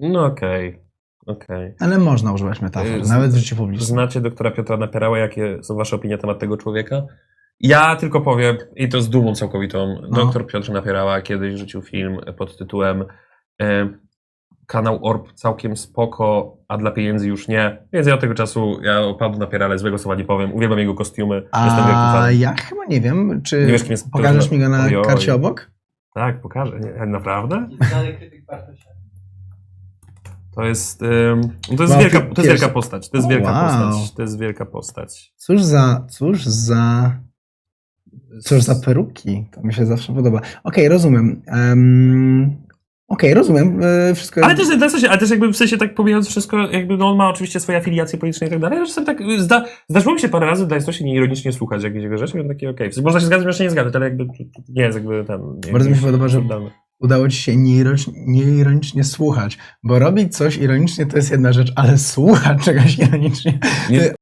No okej, okej. Ale można używać metafor, Z- nawet w życiu publicznym. Znacie doktora Piotra Napierała, jakie są wasze opinie na temat tego człowieka? Ja tylko powiem, i to z dumą całkowitą, No. doktor Piotr Napierała kiedyś rzucił film pod tytułem e, Kanał Orb całkiem spoko, a dla pieniędzy już nie. Więc ja od tego czasu, ja o panu Napierale złego słowa nie powiem, uwielbiam jego kostiumy, jestem wielkim A fanem. ja chyba nie wiem, czy Nie wiesz, kim jest pokażesz Piotr mi go na Ojoj. karcie obok? Tak, pokażę. Nie, naprawdę? Krytyk. To jest, to jest, Wow, wielka, to jest wielka postać. To jest wielka wow. postać. To jest wielka postać. Cóż za, cóż za, cóż za peruki. To mi się zawsze podoba. Okej, rozumiem. Um, Okej, rozumiem. E, Wszystko Ale też, w sensie, ale też jakby w sensie tak pomijając wszystko, jakby no on ma oczywiście swoje afiliacje polityczne i tak dalej, ale czasem tak zda, zdarzyło mi się parę razy dla się nieironicznie słuchać jakichś jego rzeczy i on taki okej. Można się zgadzać, można się nie zgadzać, ale jakby nie jest jakby ten... Bardzo mi się podoba, że-. Udało ci się nieironicznie, nieironicznie słuchać, bo robić coś ironicznie to jest jedna rzecz, ale słuchać czegoś ironicznie Nie,